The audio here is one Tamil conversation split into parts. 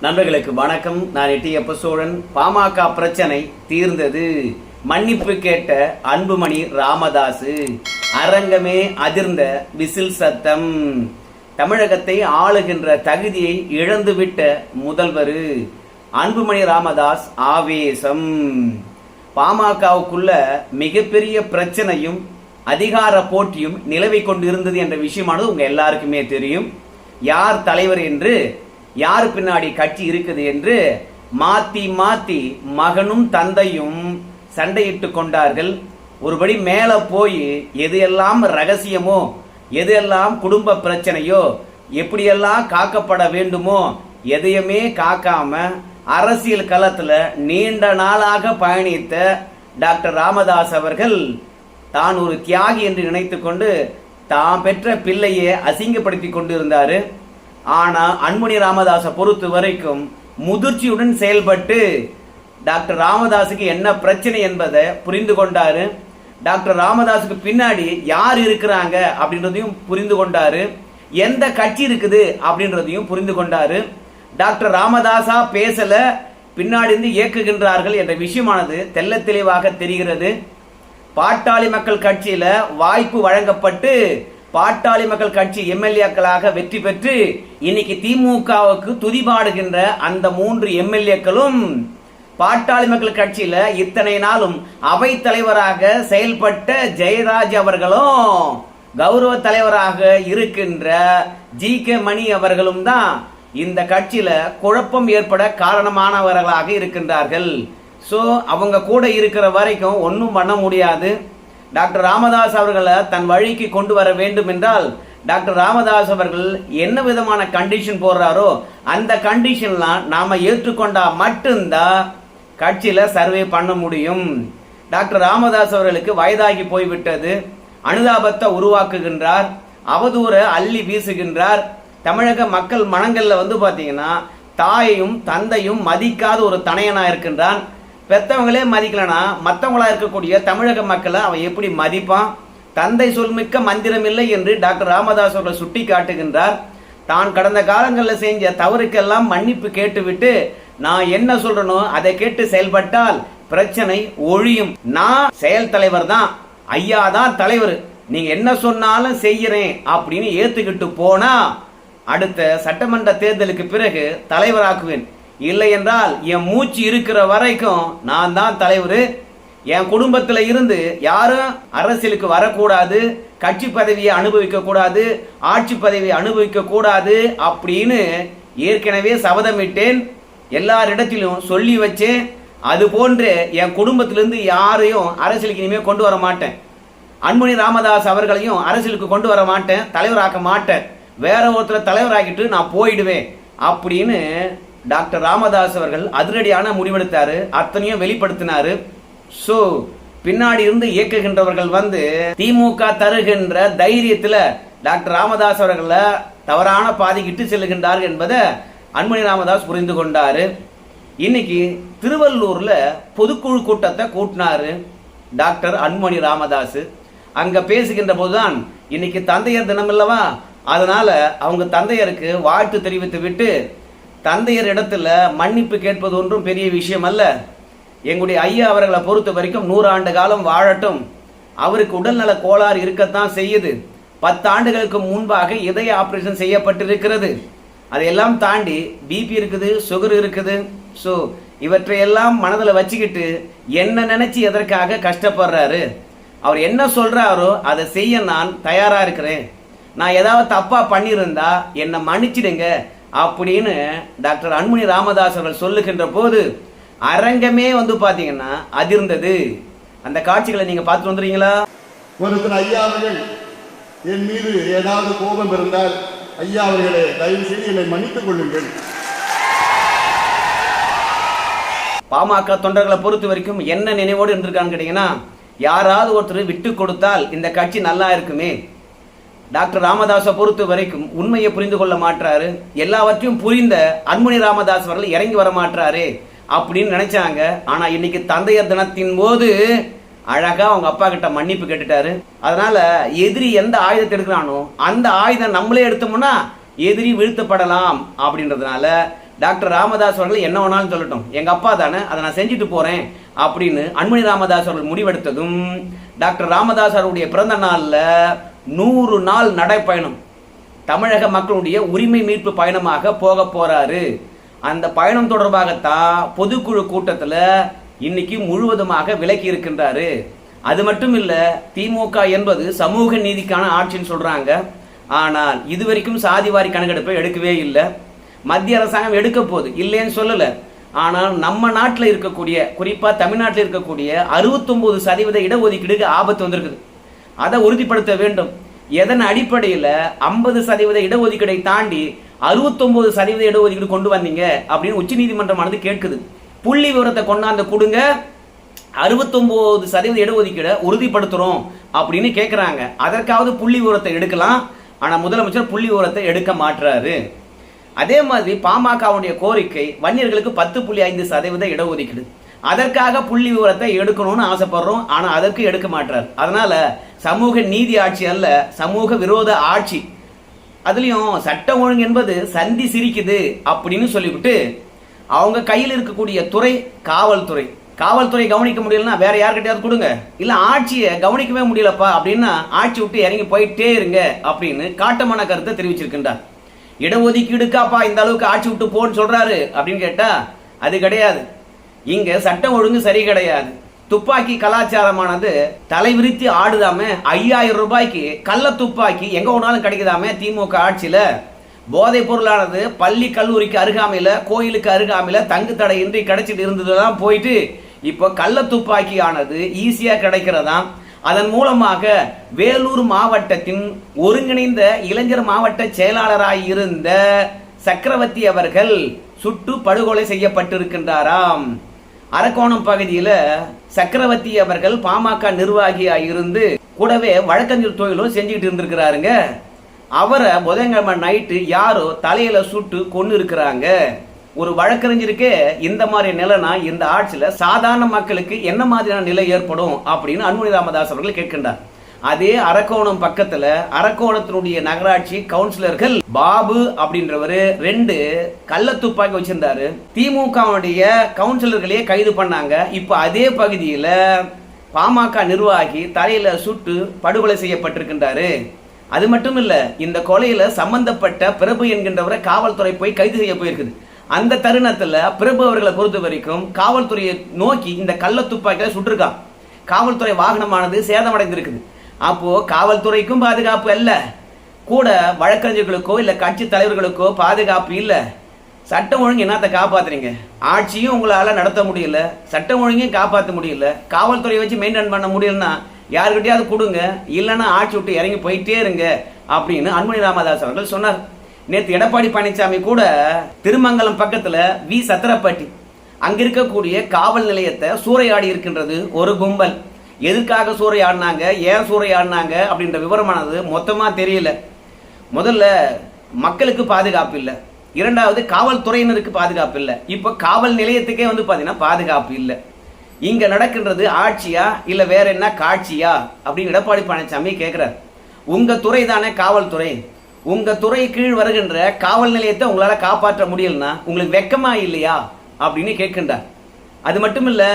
நண்பர்களுக்கு வணக்கம். நான் எட்டியப்ப சோழன். பாமக பிரச்சனை தீர்ந்தது. மன்னிப்பு கேட்ட அன்புமணி ராமதாசு. அரங்கமே அதிர்ந்த விசில் சத்தம். தமிழகத்தை ஆளுகின்ற தகுதியை இழந்துவிட்ட முதல்வர் அன்புமணி ராமதாஸ் ஆவேசம். பாமகவுக்குள்ள மிகப்பெரிய பிரச்சனையும் அதிகார போட்டியும் நிலவை கொண்டிருந்தது என்ற விஷயமானது உங்க எல்லாருக்குமே தெரியும். யார் தலைவர் என்று யார் பின்னாடி கட்சி இருக்குது என்று மாத்தி மாத்தி மகனும் தந்தையும் சண்டையிட்டு கொண்டார்கள். ஒருபடி மேலே போய் எது எல்லாம் ரகசியமோ எது எல்லாம் குடும்ப பிரச்சனையோ எப்படியெல்லாம் காக்கப்பட வேண்டுமோ எதையுமே காக்காம அரசியல் களத்தில் நீண்ட நாளாக பயணித்த டாக்டர் ராமதாஸ் அவர்கள் தான் ஒரு தியாகி என்று நினைத்துக்கொண்டு தான் பெற்ற பிள்ளையை அசிங்கப்படுத்தி கொண்டு இருந்தாரு ஆனால் அன்புமணி ராமதாஸை பொறுத்த வரைக்கும் முதிர்ச்சியுடன் செயல்பட்டு டாக்டர் ராமதாஸுக்கு என்ன பிரச்சனை என்பதை புரிந்து கொண்டாரு. டாக்டர் ராமதாஸுக்கு பின்னாடி யார் இருக்கிறாங்க அப்படின்றதையும் புரிந்து கொண்டாரு. எந்த கட்சி இருக்குது அப்படின்றதையும் புரிந்து கொண்டாரு. டாக்டர் ராமதாஸா பேசல பின்னாடி இருந்து இயக்குகின்றார்கள் என்ற விஷயமானது தெல்ல தெளிவாக தெரிகிறது. பாட்டாளி மக்கள் கட்சியில வாய்ப்பு வழங்கப்பட்டு பாட்டாளி மக்கள் கட்சி எம்எல்ஏக்களாக வெற்றி பெற்று இன்னைக்கு திமுகவுக்கு துதிபாடுகின்ற அந்த மூன்று எம்எல்ஏக்களும் பாட்டாளி மக்கள் கட்சியில இத்தனை நாளும் அவை தலைவராக செயல்பட்ட ஜெயராஜ் அவர்களும் கௌரவ தலைவராக இருக்கின்ற ஜி கே மணி அவர்களும் தான் இந்த கட்சியில குழப்பம் ஏற்பட காரணமானவர்களாக இருக்கின்றார்கள். ஸோ அவங்க கூட இருக்கிற வரைக்கும் ஒன்றும் பண்ண முடியாது. டாக்டர் ராமதாஸ் அவர்களை தன் வழிக்கு கொண்டு வர வேண்டும் என்றால் டாக்டர் ராமதாஸ் அவர்கள் என்ன விதமான கண்டிஷன் போடுறாரோ அந்த கண்டிஷன்லாம் நாம் ஏற்றுக்கொண்டா மட்டும்தான் கட்சியில் சர்வே பண்ண முடியும். டாக்டர் ராமதாஸ் அவர்களுக்கு வயதாகி போய்விட்டது. அனுதாபத்தை உருவாக்குகின்றார். அவதூற அள்ளி வீசுகின்றார். தமிழக மக்கள் மனங்களில் வந்து பார்த்தீங்கன்னா தாயையும் தந்தையும் மதிக்காத ஒரு தனையனாக இருக்கின்றான். பெத்தவங்களே மதிக்கலனா மற்றவங்களா இருக்கக்கூடிய தமிழக மக்களை அவன் எப்படி மதிப்பான்? தந்தை சொல்மிக்க மந்திரம் இல்லை என்று டாக்டர் ராமதாஸ் அவர்கள் சுட்டி காட்டுகின்றார். தான் கடந்த காலங்களில் செஞ்ச தவறுக்கெல்லாம் மன்னிப்பு கேட்டுவிட்டு நான் என்ன சொல்றனோ அதை கேட்டு செயல்பட்டால் பிரச்சனை ஒழியும். நான் செயல் தலைவர் தான் ஐயா தான் தலைவர். நீங்க என்ன சொன்னாலும் செய்யறேன் அப்படின்னு ஏத்துக்கிட்டு போனா அடுத்த சட்டமன்ற தேர்தலுக்கு பிறகு தலைவராக்குவேன். இல்லை என்றால் என் மூச்சு இருக்கிற வரைக்கும் நான் தான் தலைவர். என் குடும்பத்தில் இருந்து யாரும் அரசியலுக்கு வரக்கூடாது கட்சி பதவியை அனுபவிக்க கூடாது ஆட்சி பதவியை அனுபவிக்க கூடாது அப்படின்னு ஏற்கனவே சபதமிட்டேன். எல்லாரிடத்திலும் சொல்லி வச்சேன். அது போன்று என் குடும்பத்திலிருந்து யாரையும் அரசியலுக்கு இனிமேல் கொண்டு வர மாட்டேன். அன்புமணி ராமதாஸ் அவர்களையும் அரசியலுக்கு கொண்டு வர மாட்டேன் தலைவராக்க மாட்டேன். வேற ஒருத்தர் தலைவராக்கிட்டு நான் போயிடுவேன் அப்படின்னு டாக்டர் ராமதாஸ் அவர்கள் அதிரடியான முடிவெடுத்தாரு அத்தனையும் வெளிப்படுத்தினாரு. ஸோ பின்னாடி இருந்து இயக்குகின்றவர்கள் வந்து திமுக தருகின்ற தைரியத்தில் டாக்டர் ராமதாஸ் அவர்களை தவறான பாதிக்கிட்டு செல்லுகின்றார்கள் என்பதை அன்புமணி ராமதாஸ் புரிந்து கொண்டாரு. இன்னைக்கு திருவள்ளூர்ல பொதுக்குழு கூட்டத்தை கூட்டினாரு டாக்டர் அன்புமணி ராமதாஸ். அங்க பேசுகின்ற போதுதான் இன்னைக்கு தந்தையர் தினம் இல்லவா அதனால அவங்க தந்தையருக்கு வாழ்த்து தெரிவித்து விட்டு தந்தையர் இடத்துல மன்னிப்பு கேட்பது ஒன்றும் பெரிய விஷயம் அல்ல எங்களுடைய ஐயா அவர்களை பொறுத்த வரைக்கும் நூறு ஆண்டு காலம் வாழட்டும். அவருக்கு உடல்நல கோளாறு இருக்கத்தான் செய்யுது. பத்து ஆண்டுகளுக்கு முன்பாக இதய ஆபரேஷன் செய்யப்பட்டிருக்கிறது. அதையெல்லாம் தாண்டி பிபி இருக்குது சுகர் இருக்குது. ஸோ இவற்றையெல்லாம் மனதில் வச்சுக்கிட்டு என்ன நினைச்சு எதற்காக கஷ்டப்படுறாரு? அவர் என்ன சொல்கிறாரோ அதை செய்ய நான் தயாராக இருக்கிறேன். நான் ஏதாவது தப்பாக பண்ணியிருந்தா என்னை மன்னிச்சிடுங்க. அப்படின்னு டாக்டர் அன்புமணி ராமதாஸ் அவர்கள் சொல்லுகின்ற போது அரங்கமே வந்து பாத்தீங்கன்னா அதிர்ந்தது. அந்த காட்சிகளை நீங்க பார்த்து வந்துறீங்களா ஒருத்தர் ஐயா அவர்கள் என் மீது ஏதாவது கோபம் இருந்தால் ஐயா அவர்களே தயவு செய்து என்னை மன்னித்துக் கொள்ளுங்கள். பாமக தொண்டர்களை பொறுத்த வரைக்கும் என்ன நினைவோடு இருந்திருக்கான்னு கேட்டீங்கன்னா யாராவது ஒருத்தர் விட்டு கொடுத்தால் இந்த கட்சி நல்லா இருக்குமே. டாக்டர் ராமதாஸை பொறுத்த வரைக்கும் உண்மையை புரிந்து கொள்ள மாட்டாரு எல்லாவற்றையும் புரிந்த அன்புமணி ராமதாஸ் அவர்கள் இறங்கி வர மாட்டாரு அப்படின்னு நினைச்சாங்க. ஆனா இன்னைக்கு தந்தையர் தினத்தின் போது அழகா அவங்க அப்பா கிட்ட மன்னிப்பு கேட்டுட்டாரு. அதனால எதிரி எந்த ஆயுதத்தை எடுக்கிறானோ அந்த ஆயுதம் நம்மளே எடுத்தோம்னா எதிரி வீழ்த்தப்படலாம் அப்படின்றதுனால டாக்டர் ராமதாஸ் அவர்கள் என்ன வேணாலும் சொல்லட்டும். எங்க அப்பா தானே அதை நான் செஞ்சுட்டு போறேன் அப்படின்னு அன்புமணி ராமதாஸ் அவர்கள் முடிவெடுத்ததும் டாக்டர் ராமதாஸ் அவருடைய பிறந்த நாளில் நூறு நாள் நடைப்பயணம். தமிழக மக்களுடைய உரிமை மீட்பு பயணமாக போக போறாரு. அந்த பயணம் தொடர்பாகத்தான் பொதுக்குழு கூட்டத்தில் இன்னைக்கு முழுவதுமாக விலக்கி இருக்கின்றாரு. அது மட்டும் இல்லை திமுக என்பது சமூக நீதிக்கான ஆட்சின்னு சொல்றாங்க. ஆனால் இதுவரைக்கும் சாதிவாரி கணக்கெடுப்பை எடுக்கவே இல்லை. மத்திய அரசாங்கம் எடுக்க போகுது. இல்லைன்னு சொல்லலை. ஆனால் நம்ம நாட்டில் இருக்கக்கூடிய குறிப்பாக தமிழ்நாட்டில் இருக்கக்கூடிய 69% சதவீத இடஒதுக்கீடுக்கு ஆபத்து வந்திருக்குது. அதை உறுதிப்படுத்த வேண்டும். எதன் அடிப்படையில் ஐம்பது சதவீத இடஒதுக்கீடை தாண்டி 69% சதவீத இடஒதுக்கீடு கொண்டு வந்தீங்க அப்படின்னு உச்சநீதிமன்றமானது கேட்குது. புள்ளி விவரத்தை கொண்டாந்து கொடுங்க. 69% சதவீத இடஒதுக்கீடை உறுதிப்படுத்துகிறோம் அப்படின்னு கேட்குறாங்க அதற்காவது புள்ளி விவரத்தை எடுக்கலாம். ஆனால் முதலமைச்சர் புள்ளி விவரத்தை எடுக்க மாட்டுறாரு அதே மாதிரி பாமகவுடைய கோரிக்கை வன்னியர்களுக்கு பத்து புள்ளி ஐந்து சதவீத இடஒதுக்கீடு. அதற்காக புள்ளி விவரத்தை எடுக்கணும்னு ஆசைப்படுறோம். ஆனால் அதற்கு எடுக்க மாட்டார் அதனால சமூக நீதி ஆட்சி அல்ல சமூக விரோத ஆட்சி. அதுலேயும் சட்டம் ஒழுங்கு என்பது சந்தி சிரிக்குது அப்படின்னு சொல்லிவிட்டு அவங்க கையில் இருக்கக்கூடிய துறை காவல்துறை. காவல்துறை கவனிக்க முடியலன்னா வேற யார்கிட்டயாவது கொடுங்க. இல்ல ஆட்சியை கவனிக்கவே முடியலப்பா அப்படின்னா ஆட்சி விட்டு இறங்கி போயிட்டே இருங்க அப்படின்னு காட்டமான கருத்தை தெரிவிச்சிருக்கின்றார். இடஒதுக்கீடுக்காப்பா இந்த அளவுக்கு ஆட்சி விட்டு போன்னு சொல்றாரு அப்படின்னு கேட்டா அது கிடையாது. இங்க சட்டம் ஒழுங்கு சரி கிடையாது. துப்பாக்கி கலாச்சாரமானது தலைவிரித்து ஆடுதாம ஐயாயிரம் ரூபாய்க்கு கள்ள துப்பாக்கி எங்க ஒன்றாலும் கிடைக்குதாமே திமுக ஆட்சியில. போதைப் பொருளானது பள்ளி கல்லூரிக்கு அருகாமையில கோயிலுக்கு அருகாமையில தங்கு தடையின்றி கிடைச்சிட்டு இருந்ததுதான் போயிட்டு. இப்போ கள்ள துப்பாக்கி ஆனது ஈஸியா கிடைக்கிறதாம் அதன் மூலமாக வேலூர் மாவட்டத்தின் ஒருங்கிணைந்த இளைஞர் மாவட்ட செயலாளராக இருந்த சக்கரவர்த்தி அவர்கள் சுட்டு படுகொலை செய்யப்பட்டிருக்கின்றாராம். அரக்கோணம் பகுதியில சக்கரவர்த்தி அவர்கள் பாமக நிர்வாகியா இருந்து கூடவே வழக்கறிஞர் தொழிலும் செஞ்சுக்கிட்டு இருந்திருக்கிறாருங்க. அவரை புதன்கிழமை நைட்டு யாரோ தலையில சுட்டு கொண்டு இருக்கிறாங்க. ஒரு வழக்கறிஞருக்கே இந்த மாதிரி நிலைனா இந்த ஆட்சியில் சாதாரண மக்களுக்கு என்ன மாதிரியான நிலை ஏற்படும் அப்படின்னு அன்புமணி ராமதாஸ் அவர்கள் கேட்கின்றார். அதே அரக்கோணம் பக்கத்துல அரக்கோணத்தினுடைய நகராட்சி கவுன்சிலர்கள் பாபு அப்படின்றவர் ரெண்டு கள்ள துப்பாக்கி வச்சிருந்தாரு. திமுகவுடைய கவுன்சிலர்களே கைது பண்ணாங்க. இப்ப அதே பகுதியில பாமக நிர்வாகி தலையில சுட்டு படுகொலை செய்யப்பட்டிருக்கின்றாரு. அது மட்டும் இல்ல இந்த கொலையில சம்பந்தப்பட்ட பிரபு என்கின்றவரை காவல்துறை போய் கைது செய்ய போயிருக்குது. அந்த தருணத்துல பிரபு அவர்களை பொறுத்த வரைக்கும் காவல்துறையை நோக்கி இந்த கள்ள துப்பாக்கியில சுட்டிருக்கான். காவல்துறை வாகனமானது சேதமடைந்திருக்குது. அப்போ காவல்துறைக்கும் பாதுகாப்பு அல்ல. கூட வழக்கறிஞர்களுக்கோ இல்ல கட்சி தலைவர்களுக்கோ பாதுகாப்பு இல்ல. சட்டம் ஒழுங்கு என்னத்தை காப்பாத்துறீங்க? ஆட்சியும் உங்களால நடத்த முடியல. சட்டம் ஒழுங்கையும் காப்பாற்ற முடியல. காவல்துறையை வச்சு மெயின்டைன் பண்ண முடியலன்னா யாருக்கிட்டையாவது கொடுங்க. இல்லைன்னா ஆட்சி விட்டு இறங்கி போயிட்டே இருங்க அப்படின்னு அன்புமணி ராமதாஸ் அவர்கள் சொன்னார். நேற்று எடப்பாடி பழனிசாமி கூட திருமங்கலம் பக்கத்துல வி சத்திரப்பட்டி அங்கிருக்கக்கூடிய காவல் நிலையத்தை சூறையாடி இருக்கின்றது ஒரு கும்பல். எதுக்காக சூறையாடினாங்க ஏன் சூறையாடினாங்க அப்படின்ற விவரமானது மொத்தமாக தெரியல. முதல்ல மக்களுக்கு பாதுகாப்பு இல்லை. இரண்டாவது காவல்துறையினருக்கு பாதுகாப்பு இல்லை. இப்போ காவல் நிலையத்துக்கே வந்து பார்த்தீங்கன்னா பாதுகாப்பு இல்லை. இங்கே நடக்கின்றது ஆட்சியா இல்லை வேற என்ன காட்சியா அப்படின்னு எடப்பாடி பழனிசாமி கேட்குறார் உங்கள் துறை தானே காவல்துறை. உங்கள் துறை கீழ் வருகின்ற காவல் நிலையத்தை உங்களால் காப்பாற்ற முடியலன்னா உங்களுக்கு வெக்கமா இல்லையா அப்படின்னு கேட்கின்றார். அது மட்டும் இல்லை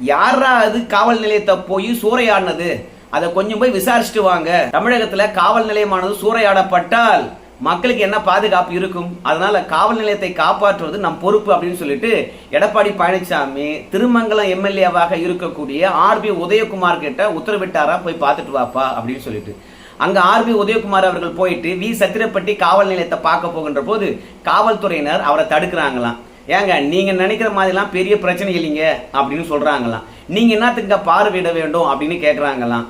யாரா அது காவல் நிலையத்தை போய் சூறையாடினது? அதை கொஞ்சம் போய் விசாரிச்சுட்டு வாங்க. தமிழகத்துல காவல் நிலையமானது சூறையாடப்பட்டால் மக்களுக்கு என்ன பாதுகாப்பு இருக்கும்? அதனால காவல் நிலையத்தை காப்பாற்றுவது நம் பொறுப்பு அப்படின்னு சொல்லிட்டு எடப்பாடி பழனிசாமி திருமங்கலம் எம்எல்ஏவாக இருக்கக்கூடிய ஆர்பி உதயகுமார் கிட்ட உத்தரவிட்டாரா? போய் பார்த்துட்டு வாப்பா அப்படின்னு சொல்லிட்டு. அங்க ஆர்பி உதயகுமார் அவர்கள் போயிட்டு வி. சத்திரப்பட்டி காவல் நிலையத்தை பார்க்க போகின்ற போது காவல்துறையினர் அவரை தடுக்கிறாங்களாம். ஏங்க நீங்கள் நினைக்கிற மாதிரிலாம் பெரிய பிரச்சனை இல்லைங்க அப்படின்னு சொல்கிறாங்களாம் நீங்கள் என்னத்துக்கு பார்வையிட வேண்டும் அப்படின்னு கேட்குறாங்களாம்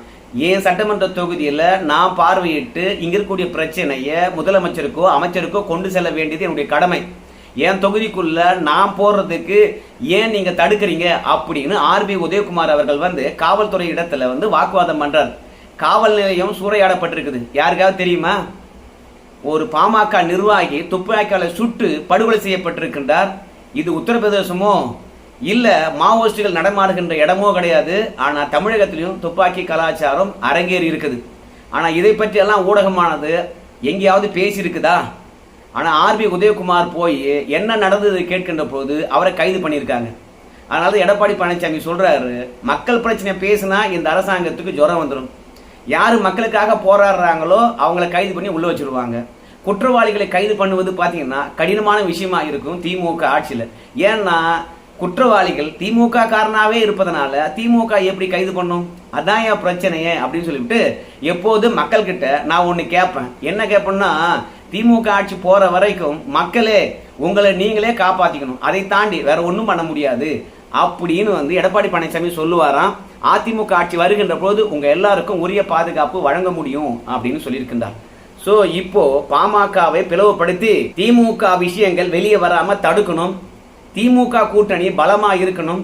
என் சட்டமன்ற தொகுதியில் நான் பார்வையிட்டு இங்கே இருக்கக்கூடிய பிரச்சனையை முதலமைச்சருக்கோ அமைச்சருக்கோ கொண்டு செல்ல வேண்டியது என்னுடைய கடமை. என் தொகுதிக்குள்ள நான் போடுறதுக்கு ஏன் நீங்க தடுக்கிறீங்க அப்படின்னு ஆர்பி உதயகுமார் அவர்கள் வந்து காவல்துறை இடத்துல வந்து வாக்குவாதம் பண்றார். காவல் நிலையம் சூறையாடப்பட்டிருக்குது. யாருக்காவது தெரியுமா? ஒரு பாமக நிர்வாகி துப்பாக்கியால சுட்டு படுகொலை செய்யப்பட்டிருக்கின்றார். இது உத்தரப்பிரதேசமோ? இல்லை மாவோயிஸ்டுகள் நடமாடுகின்ற இடமோ கிடையாது. ஆனால் தமிழகத்திலையும் துப்பாக்கி கலாச்சாரம் அரங்கேறி இருக்குது. ஆனால் இதை பற்றியெல்லாம் ஊடகமானது எங்கேயாவது பேசியிருக்குதா? ஆனால் ஆர்பி உதயகுமார் போய் என்ன நடந்தது கேட்கின்ற போது அவரை கைது பண்ணியிருக்காங்க. அதனால எடப்பாடி பழனிசாமி சொல்கிறாரு மக்கள் பிரச்சனை பேசினா இந்த அரசாங்கத்துக்கு ஜுரம் வந்துடும் யார் மக்களுக்காக போராடுறாங்களோ அவங்கள கைது பண்ணி உள்ளே வச்சிருவாங்க. குற்றவாளிகளை கைது பண்ணுவது பார்த்தீங்கன்னா கடினமான விஷயமா இருக்கும் திமுக ஆட்சியில். ஏன்னா குற்றவாளிகள் திமுக காரணாவே இருப்பதனால திமுக எப்படி கைது பண்ணும்? அதான் என் பிரச்சனையே அப்படின்னு சொல்லிவிட்டு எப்போது மக்கள்கிட்ட நான் ஒன்று கேட்பேன் என்ன கேட்பேன்னா திமுக ஆட்சி போற வரைக்கும் மக்களே உங்களை நீங்களே காப்பாற்றிக்கணும் அதை தாண்டி வேற ஒன்றும் பண்ண முடியாது. அப்படின்னு வந்து எடப்பாடி பழனிசாமி சொல்லுவாராம். அதிமுக ஆட்சி வருகின்ற போது உங்க எல்லாருக்கும் உரிய பாதுகாப்பு வழங்க முடியும் அப்படின்னு சொல்லியிருக்கின்றார். சோ இப்போ பாமகவை பிளவுபடுத்தி திமுக விஷயங்கள் வெளியே வராம தடுக்கணும். திமுக கூட்டணி பலமா இருக்கணும்.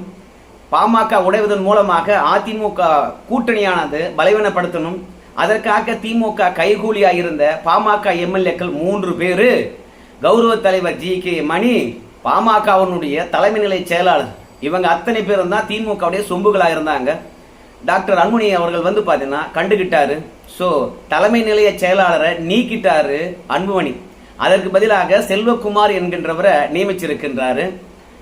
பாமக உடைவதன் மூலமாக அதிமுக கூட்டணியானது பலவீனப்படுத்தணும். அதற்காக திமுக கைகூலியா இருந்த பாமக எம்எல்ஏக்கள் மூன்று பேரு. கௌரவ தலைவர் ஜி கே மணி பாமகவினுடைய தலைமை நிலை செயலாளர். இவங்க அத்தனை பேரும் தான் திமுகவுடைய சொம்புகளாக இருந்தாங்க. டாக்டர் அன்புமணி அவர்கள் வந்து பார்த்தீங்கன்னா கண்டுகிட்டாரு. ஸோ தலைமை நிலைய செயலாளரை நீக்கிட்டாரு அன்புமணி. அதற்கு பதிலாக செல்வகுமார் என்கின்றவரை நியமிச்சிருக்கின்றாரு.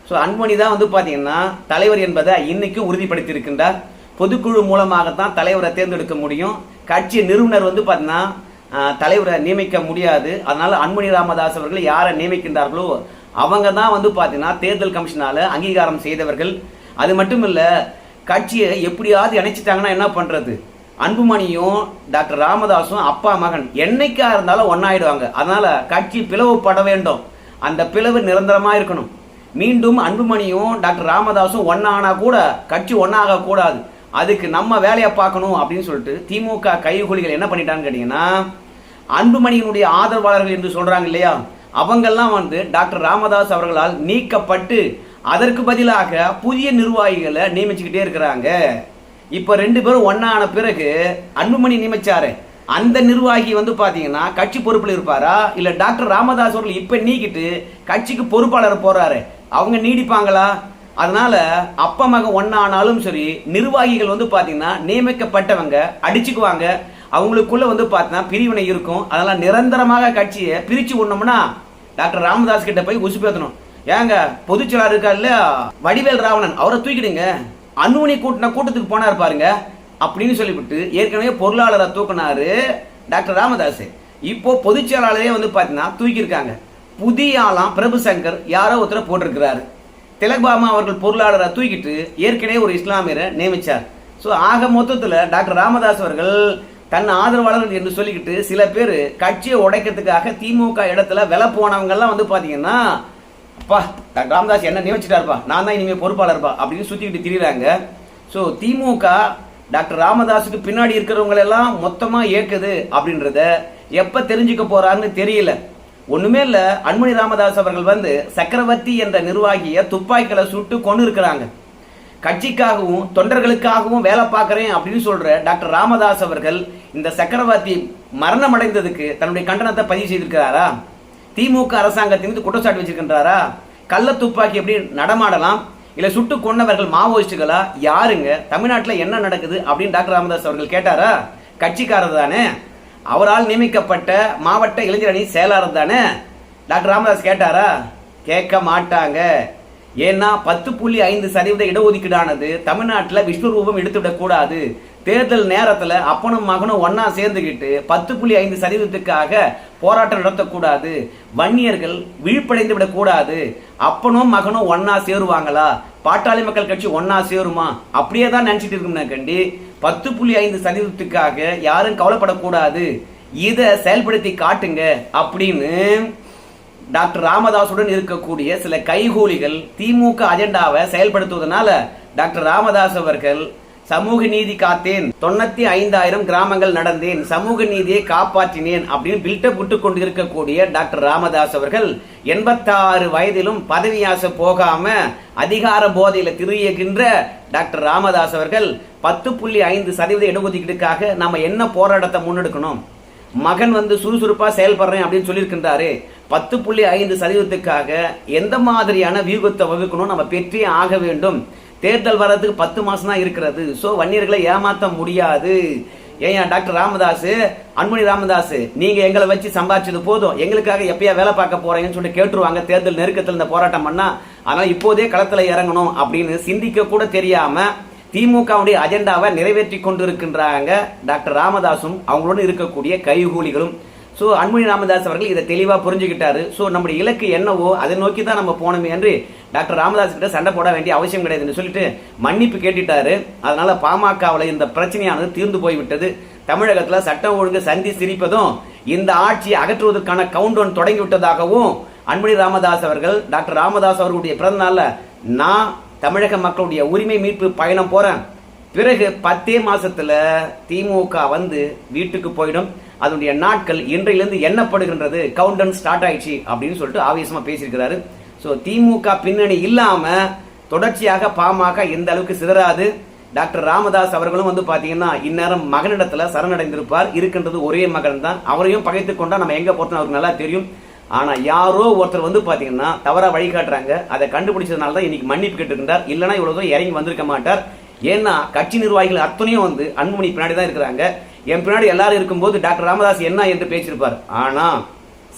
ஸோ அன்புமணி தான் வந்து பார்த்தீங்கன்னா தலைவர் என்பதை இன்னைக்கு உறுதிப்படுத்தியிருக்கின்றார். பொதுக்குழு மூலமாகத்தான் தலைவரை தேர்ந்தெடுக்க முடியும். கட்சி நிறுவனர் வந்து பார்த்தீங்கன்னா தலைவரை நியமிக்க முடியாது. அதனால அன்புமணி ராமதாஸ் அவர்கள் யாரை நியமிக்கின்றார்களோ அவங்க தான் வந்து பார்த்தீங்கன்னா தேர்தல் கமிஷனால் அங்கீகாரம் செய்தவர்கள். அது மட்டும் இல்லை கட்சியை எப்படியாவது இணைச்சிட்டாங்கன்னா என்ன பண்ணுறது அன்புமணியும் டாக்டர் ராமதாஸும் அப்பா மகன் என்னைக்கா இருந்தாலும் ஒன்னாயிடுவாங்க அதனால கட்சி பிளவுபட வேண்டும். அந்த பிளவு நிரந்தரமா இருக்கணும். மீண்டும் அன்புமணியும் டாக்டர் ராமதாஸும் ஒன்னானா கூட கட்சி ஒன்னாக கூடாது அதுக்கு நம்ம வேலையை பார்க்கணும் அப்படின்னு சொல்லிட்டு திமுக கைகூலிகள் என்ன பண்ணிட்டான்னு கேட்டீங்கன்னா அன்புமணியினுடைய ஆதரவாளர்கள் என்று சொல்றாங்க இல்லையா? அவங்கெல்லாம் வந்து டாக்டர் ராமதாஸ் அவர்களால் நீக்கப்பட்டு அதற்கு பதிலாக புதிய நிர்வாகிகளை நியமிச்சுக்கிட்டே இருக்கிறாங்க. இப்போ ரெண்டு பேரும் ஒன்னான பிறகு அன்புமணி நியமிச்சாரு. அந்த நிர்வாகி வந்து பாத்தீங்கன்னா கட்சி பொறுப்பில் இருப்பாரா? இல்ல டாக்டர் ராமதாஸ் அவர்கள் இப்ப நீக்கிட்டு கட்சிக்கு பொறுப்பாளர் போறாரு. அவங்க நீடிப்பாங்களா? அதனால அப்பா மகன் ஒன்னானாலும் சரி நிர்வாகிகள் வந்து பாத்தீங்கன்னா நியமிக்கப்பட்டவங்க அடிச்சுக்குவாங்க. அவங்களுக்குள்ள வந்து பார்த்தீங்கன்னா பிரிவினை இருக்கும். அதனால நிரந்தரமாக கட்சியை பிரிச்சு விடணும்னா டாக்டர் ராமதாஸ் கிட்ட போய் உசு பேத்தணும் ஏங்க பொதுச்செயலாளர் இருக்கார் இல்லையா? வடிவேல் ராவணன் அவரை தூக்கிடுங்க. அன்புமணி கூட்டின கூட்டத்துக்கு போனார் பாருங்க அப்படின்னு சொல்லிவிட்டு ஏற்கனவே பொருளாளரை தூக்குனாரு டாக்டர் ராமதாஸ் இப்போ பொதுச் செயலாளரே வந்து பார்த்தீங்கன்னா தூக்கியிருக்காங்க. புதிய ஆளாம் பிரபு சங்கர் யாரோ ஒருத்தரை போட்டிருக்கிறாரு. திலக்பாமா அவர்கள் பொருளாளரை தூக்கிட்டு ஏற்கனவே ஒரு இஸ்லாமியரை நியமித்தார் ஸோ ஆக மொத்தத்தில் டாக்டர் ராமதாஸ் அவர்கள் தன் ஆதரவாளர்கள் என்று சொல்லிக்கிட்டு சில பேர் கட்சியை உடைக்கிறதுக்காக திமுக இடத்துல வில போனவங்கெல்லாம் வந்து பார்த்தீங்கன்னா அப்பா டாக்டர் ராமதாஸ் என்ன நியமிச்சிட்டாருப்பா. நான் தான் இனிமேல் பொறுப்பாளர்ப்பா அப்படின்னு சுற்றிக்கிட்டு திரியிறாங்க. ஸோ திமுக டாக்டர் ராமதாஸுக்கு பின்னாடி இருக்கிறவங்களெல்லாம் எல்லாம் ஏற்குது அப்படின்றத எப்போ தெரிஞ்சுக்க போகிறாருன்னு தெரியல. ஒன்றுமே இல்லை அன்மணி ராமதாஸ் அவர்கள் வந்து சக்கரவர்த்தி என்ற நிர்வாகியை துப்பாக்கிகளை சுட்டு கொண்டு இருக்கிறாங்க. கட்சிக்காகவும் தொண்டர்களுக்காகவும் வேலை பார்க்குறேன் அப்படின்னு சொல்கிற டாக்டர் ராமதாஸ் அவர்கள் இந்த சக்கரவர்த்தி மரணமடைந்ததுக்கு தன்னுடைய கண்டனத்தை பதிவு செய்திருக்கிறாரா? திமுக அரசாங்கத்தின் மீது குற்றச்சாட்டு வச்சிருக்கின்றாரா? கள்ள துப்பாக்கி எப்படி நடமாடலாம்? இல்லை சுட்டு கொண்டவர்கள் மாவோயிஸ்டுகளா? யாருங்க? தமிழ்நாட்டில் என்ன நடக்குது? அப்படின்னு டாக்டர் ராமதாஸ் அவர்கள் கேட்டாரா? கட்சிக்காரர் தானே. அவரால் நியமிக்கப்பட்ட மாவட்ட இளைஞர் அணி செயலாளர் தானே? டாக்டர் ராமதாஸ் கேட்டாரா? கேட்க மாட்டாங்க. ஏன்னா பத்து புள்ளி ஐந்து சதவீத இடஒதுக்கீடானது தமிழ்நாட்டில் விஸ்வரூபம் எடுத்துவிடக்கூடாது தேர்தல் நேரத்தில் அப்பனும் மகனும் ஒன்னா சேர்ந்துக்கிட்டு பத்து புள்ளி ஐந்து சதவீதத்துக்காக போராட்டம் நடத்தக்கூடாது வன்னியர்கள் விழிப்படைந்து விடக்கூடாது அப்பனும் மகனும் ஒன்னா சேருவாங்களா? பாட்டாளி மக்கள் கட்சி ஒன்னா சேருமா? அப்படியே தான் நினைச்சிட்டு இருக்கோம்னா கண்டி. பத்து புள்ளி ஐந்து சதவீதத்துக்காக யாரும் கவலைப்படக்கூடாது இதை செயல்படுத்தி காட்டுங்க அப்படின்னு டாக்டர் ராமதாசுடன் இருக்கக்கூடிய சில கைகூலிகள் திமுக அஜெண்டாவை செயல்படுத்துவதனால டாக்டர் ராமதாஸ் அவர்கள் சமூக நீதி காத்தேன் தொண்ணூத்தி ஐந்தாயிரம் கிராமங்கள் நடந்தேன் சமூக நீதியை காப்பாற்றினேன் அப்படின்னு பில்டப் விட்டு கொண்டு இருக்கக்கூடிய டாக்டர் ராமதாஸ் அவர்கள் எண்பத்தாறு வயதிலும் பதவியாச போகாம அதிகார போதையில திரியுகின்ற டாக்டர் ராமதாஸ் அவர்கள் பத்து புள்ளி ஐந்து சதவீத இடஒதுக்கீடுக்காக நாம என்ன போராட்டத்தை முன்னெடுக்கணும்? மகன் வந்து சுறுசுறுப்பாக செயல்படுறேன் அப்படின்னு சொல்லியிருக்கின்றாரு. பத்து புள்ளி ஐந்து சதவீதத்துக்காக எந்த மாதிரியான வியூகத்தை வகுக்கணும்? நம்ம பெற்றே ஆக வேண்டும். தேர்தல் வர்றதுக்கு பத்து மாசம் தான் இருக்கிறது. ஸோ வன்னியர்களை ஏமாத்த முடியாது. ஏன் டாக்டர் ராமதாஸ் அன்புமணி ராமதாஸ் நீங்க எங்களை வச்சு சம்பாதிச்சது போதும். எங்களுக்காக எப்பயா வேலை பார்க்க போறீங்கன்னு சொல்லிட்டு கேட்டுருவாங்க. தேர்தல் நெருக்கத்தில் இந்த போராட்டம் பண்ணா. அதனால இப்போதே களத்தில் இறங்கணும் அப்படின்னு சிந்திக்க கூட தெரியாம திமுகவுடைய அஜெண்டாவை நிறைவேற்றி கொண்டிருக்கின்றாங்க டாக்டர் ராமதாசும் அவங்களோட இருக்கக்கூடிய கைகூலிகளும். ஸோ அன்புமணி ராமதாஸ் அவர்கள் இதை தெளிவாக புரிஞ்சுக்கிட்டாரு. ஸோ நம்முடைய இலக்கு என்னவோ அதை நோக்கி தான் நம்ம போனோமே என்று டாக்டர் ராமதாஸ் கிட்ட சண்டை போட வேண்டிய அவசியம் கிடையாதுன்னு சொல்லிட்டு மன்னிப்பு கேட்டுட்டாரு. அதனால பாமகவில் இந்த பிரச்சனையானது தீர்ந்து போய்விட்டது. தமிழகத்தில் சட்டம் ஒழுங்கு சந்தி சிரிப்பதும் இந்த ஆட்சியை அகற்றுவதற்கான கவுண்டவுன் தொடங்கி விட்டதாகவும் அன்புமணி ராமதாஸ் அவர்கள் டாக்டர் ராமதாஸ் அவர்களுடைய பிறந்த நாள்ல நான் தமிழக மக்களுடைய உரிமை மீட்பு பயணம் போகிறேன் பிறகு பத்தே மாதத்தில் திமுக வந்து வீட்டுக்கு போயிடும். அதனுடைய நாட்கள் இன்றையிலிருந்து எண்ணப்படுகின்றது. கவுண்டன் ஸ்டார்ட் ஆயிடுச்சு அப்படின்னு சொல்லிட்டு ஆவேசமாக பேசியிருக்கிறாரு. ஸோ திமுக பின்னணி இல்லாமல் தொடர்ச்சியாக பாமக எந்த அளவுக்கு சிதறாது. டாக்டர் ராமதாஸ் அவர்களும் வந்து பார்த்தீங்கன்னா இந்நேரம் மகனிடத்தில் சரணடைந்திருப்பார். இருக்கின்றது ஒரே மகன் தான் அவரையும் பகைத்து கொண்டா நம்ம எங்கே போகிறோம் அவருக்கு நல்லா தெரியும். ஆனால் யாரோ ஒருத்தர் வந்து பார்த்தீங்கன்னா தவறாக வழிகாட்டுறாங்க. அதை கண்டுபிடிச்சதுனால தான் இன்னைக்கு மன்னிப்பு கேட்டுருந்தார் இல்லைன்னா இவ்வளோ தூரம் இறங்கி வந்திருக்க மாட்டார். ஏன்னா கட்சி நிர்வாகிகள் அத்தனையும் வந்து அன்புமணி பின்னாடி தான் இருக்கிறாங்க. என் பின்னாடி எல்லாரும் இருக்கும்போது டாக்டர் ராமதாஸ் என்ன என்று பேசியிருப்பார். ஆனால்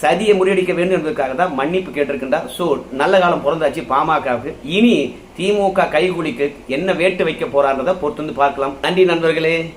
சதியை முறியடிக்க வேண்டும் என்பதற்காக தான் மன்னிப்பு கேட்டிருக்கின்றார். ஸோ நல்ல காலம் பிறந்தாச்சு பாமகவுக்கு. இனி திமுக கைகுலிக்கு என்ன வேட்டு வைக்க போறாருன்றதை பொறுத்து வந்து பார்க்கலாம். நன்றி நண்பர்களே.